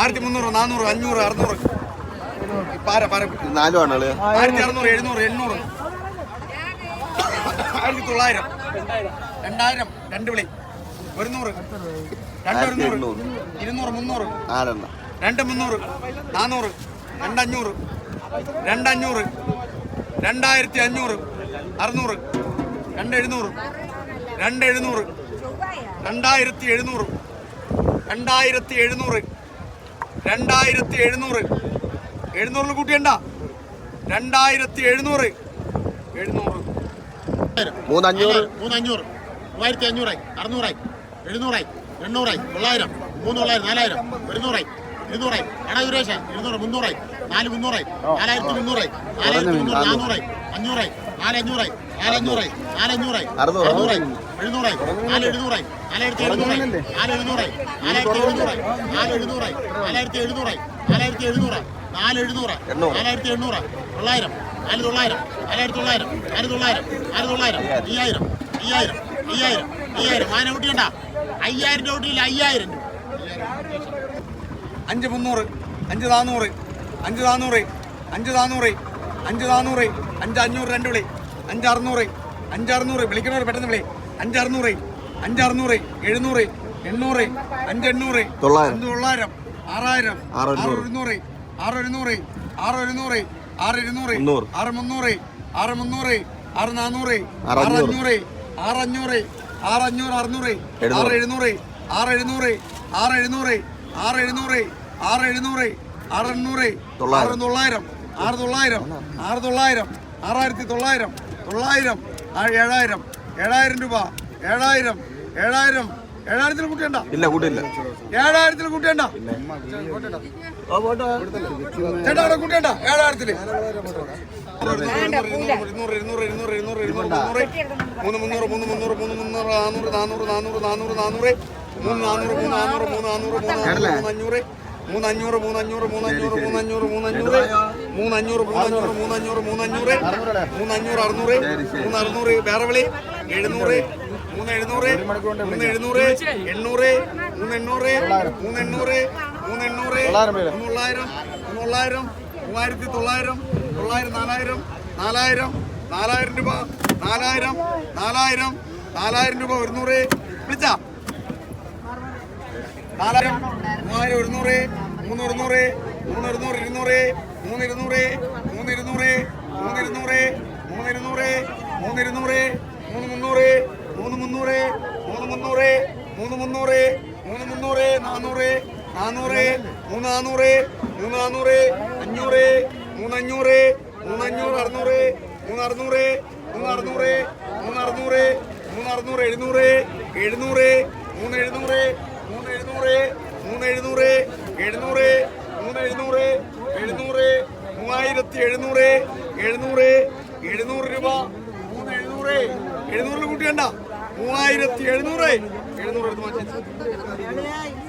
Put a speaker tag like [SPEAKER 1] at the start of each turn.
[SPEAKER 1] ആയിരത്തി മുന്നൂറ് നാനൂറ് അഞ്ഞൂറ് അറുന്നൂറ്. പാര പാര.
[SPEAKER 2] നാലു അളിയ
[SPEAKER 1] ആയിരത്തി അറുന്നൂറ് എഴുന്നൂറ് എണ്ണൂറ്. ആയിരത്തി തൊള്ളായിരം രണ്ടായിരം രണ്ട് വിളി. ഒരുന്നൂറ്. രണ്ട്
[SPEAKER 2] ആയിരത്തി
[SPEAKER 1] ഒരുന്നൂറ്
[SPEAKER 2] എണ്ണൂറ്.
[SPEAKER 1] ഇരുന്നൂറ് മുന്നൂറ്. രണ്ട് മുന്നൂറ്. നാനൂറ് രണ്ടഞ്ഞൂറ്. രണ്ടഞ്ഞൂറ്. രണ്ടായിരത്തി അഞ്ഞൂറ് അറുന്നൂറ്. രണ്ട് എഴുന്നൂറ് രണ്ട് എഴുന്നൂറ് രണ്ടായിരത്തി എഴുന്നൂറ് രണ്ടായിരത്തി എഴുന്നൂറ് രണ്ടായിരത്തി എഴുന്നൂറ് എഴുന്നൂറിൽ കൂട്ടിയണ്ട രണ്ടായിരത്തി എഴുന്നൂറ്. എഴുന്നൂറ്
[SPEAKER 2] മൂന്നഞ്ഞൂറ്.
[SPEAKER 3] മൂന്നഞ്ഞൂറ്. മൂവായിരത്തി അഞ്ഞൂറായി അറുന്നൂറായി. എഴുന്നൂറായി. എണ്ണൂറായി. തൊള്ളായിരം. മൂന്ന് തൊള്ളായിരം നാലായിരം. ഒരുന്നൂറായി. ഇരുന്നൂറായി. എടാ സുരേഷ ഇരുന്നൂറ്. മുന്നൂറായി. നാല് മുന്നൂറായി. നാലായിരത്തി മുന്നൂറായി. നാലായിരത്തി മുന്നൂറ് നാനൂറായി അഞ്ഞൂറായി. നാലഞ്ഞൂറായി. നാലഞ്ഞൂറായി. നാലഞ്ഞൂറായി.
[SPEAKER 2] അറുന്നൂറ്.
[SPEAKER 3] അറുന്നൂറായി. എഴുന്നൂറായി. നാല് എഴുന്നൂറായി. നാലായിരത്തി എഴുന്നൂറായി. നാല് എഴുന്നൂറായി. നാലായിരത്തി എഴുന്നൂറായി. നാല് എഴുന്നൂറായി. നാലായിരത്തി എഴുന്നൂറായി. നാലായിരത്തി എഴുന്നൂറ് നാല് എഴുന്നൂറ്
[SPEAKER 2] എണ്ണൂറ്.
[SPEAKER 3] നാലായിരത്തി എണ്ണൂറ് തൊള്ളായിരം. നാല് തൊള്ളായിരം. നാലായിരത്തി തൊള്ളായിരം. നാല് തൊള്ളായിരം. നാല് തൊള്ളായിരം. അയ്യായിരം. അയ്യായിരം. അയ്യായിരം. അയ്യായിരം. വായന കുട്ടിയുണ്ട അയ്യായിരം രൂപ കുട്ടിയില്ല അയ്യായിരം.
[SPEAKER 1] അഞ്ച് മുന്നൂറ്. അഞ്ച് നാനൂറ് അഞ്ച് നാനൂറ് അഞ്ച് നാനൂറ് അഞ്ച് നാനൂറ് അഞ്ച് അഞ്ഞൂറ്. രണ്ട് വിളി. അഞ്ച് അറുന്നൂറ്. അഞ്ച് അറുന്നൂറ്. വിളിക്കണവർ പെട്ടെന്ന് വിളി. അഞ്ചറുന്നൂറ് അഞ്ചറുന്നൂറ് എഴുന്നൂറ് എണ്ണൂറ് അഞ്ചെണ്ണൂറ്
[SPEAKER 2] തൊള്ളായിരം.
[SPEAKER 1] ആറായിരം
[SPEAKER 2] ആറൊരുന്നൂറ്
[SPEAKER 1] ആറൊരുന്നൂറ്
[SPEAKER 2] ആറൊരുന്നൂറ്
[SPEAKER 1] ആറിരുന്നൂറ് ആറ്
[SPEAKER 2] മുന്നൂറ്.
[SPEAKER 1] ആറ് മുന്നൂറ് ആറ് നാന്നൂറ് ആറഞ്ഞൂറ് ആറഞ്ഞൂറ് ആറഞ്ഞൂറ് അറുന്നൂറ് ആറ് എഴുന്നൂറ്. ആറ് എഴുന്നൂറ് ആറ് എഴുന്നൂറ് ആറ് എഴുന്നൂറ് ആറ് എഴുന്നൂറ്
[SPEAKER 2] അറുന്നൂറ്
[SPEAKER 1] ആറ് തൊള്ളായിരം. ആറ് തൊള്ളായിരം ആറ് തൊള്ളായിരം ആറായിരത്തി തൊള്ളായിരം തൊള്ളായിരം ഏഴായിരം ഏഴായിരം രൂപ. ഏഴായിരം. ഏഴായിരം. ഏഴായിരത്തിൽ കൂട്ടേണ്ട
[SPEAKER 2] ഇല്ല കൂട്ടില്ല
[SPEAKER 1] ഏഴായിരത്തിൽ കൂട്ടേണ്ട ചേട്ടാ അവിടെ കൂട്ടേണ്ട ഏഴായിരത്തിൽ ഇരുന്നൂറ് ഇരുന്നൂറ് ഇരുന്നൂറ് ഇരുന്നൂറ് ഇരുന്നൂറ് മുന്നൂറ്. മൂന്ന് മുന്നൂറ് മൂന്ന് മുന്നൂറ് മൂന്ന് മുന്നൂറ് നാനൂറ് നാനൂറ് നാനൂറ് നാനൂറ് നാനൂറ്. മൂന്ന് നാനൂറ് മൂന്ന് നാനൂറ് മൂന്ന് നാനൂറ് മൂന്ന് അഞ്ഞൂറ്. മൂന്ന് അഞ്ഞൂറ് മൂന്ന് അഞ്ഞൂറ് മൂന്ന് അഞ്ഞൂറ് മൂന്ന് അഞ്ഞൂറ് മൂന്ന് അഞ്ഞൂറ്. മൂന്ന് അഞ്ഞൂറ് മൂന്ന് അഞ്ഞൂറ് മൂന്ന് അഞ്ഞൂറ് മൂന്ന് അഞ്ഞൂറ്. മൂന്ന് അഞ്ഞൂറ് അറുന്നൂറ്. മൂന്ന് അറുന്നൂറ് വേറെ വിളി. എഴുന്നൂറ് മൂന്ന് എഴുന്നൂറ് മൂന്ന് എഴുന്നൂറ് എണ്ണൂറ് മൂന്ന് എണ്ണൂറ് മൂന്ന് എണ്ണൂറ് മൂന്ന് എണ്ണൂറ് മൂന്ന് തൊള്ളായിരം മൂന്ന് തൊള്ളായിരം മൂവായിരത്തി തൊള്ളായിരം തൊള്ളായിരം നാലായിരം നാലായിരം നാലായിരം രൂപ നാലായിരം നാലായിരം നാലായിരം രൂപ ഒരുന്നൂറ്. വിളിച്ച. നാലായിരം മൂവായിരം ഒരുന്നൂറ് മൂന്ന് ഒരുന്നൂറ് മൂന്ന് ഒരുന്നൂറ് ഇരുന്നൂറ് മൂന്ന് ഇരുന്നൂറ് മൂന്ന് ഇരുന്നൂറ് മൂന്ന് ഇരുന്നൂറ് മൂന്ന് ഇരുന്നൂറ് മൂന്ന് ഇരുന്നൂറ് മൂന്ന് മുന്നൂറ് മൂന്ന് മുന്നൂറ് മൂന്ന് മുന്നൂറ് മൂന്ന് മുന്നൂറ് മൂന്ന് മുന്നൂറ് നാനൂറ് നാനൂറ് മൂന്ന് നാനൂറ് മൂന്ന് നാനൂറ് അഞ്ഞൂറ് മൂന്ന് അഞ്ഞൂറ് മൂന്ന് അഞ്ഞൂറ് അറുന്നൂറ് മൂന്ന് അറുന്നൂറ് മൂന്ന് അറുന്നൂറ് മൂന്ന് അറുന്നൂറ് മൂന്ന് അറുന്നൂറ് എഴുന്നൂറ് എഴുന്നൂറ് മൂന്ന് എഴുന്നൂറ് മൂന്ന് എഴുന്നൂറ് മൂന്ന് എഴുന്നൂറ് എഴുന്നൂറ് മൂന്ന് എഴുന്നൂറ് എഴുന്നൂറ് മൂവായിരത്തി എഴുന്നൂറ് എഴുന്നൂറ് എഴുന്നൂറ് രൂപ മൂന്ന് എഴുന്നൂറ് എഴുന്നൂറിൽ കൂട്ടിയണ്ട മൂവായിരത്തി എഴുന്നൂറ് എഴുന്നൂറ് എടുത്ത് മാറ്റി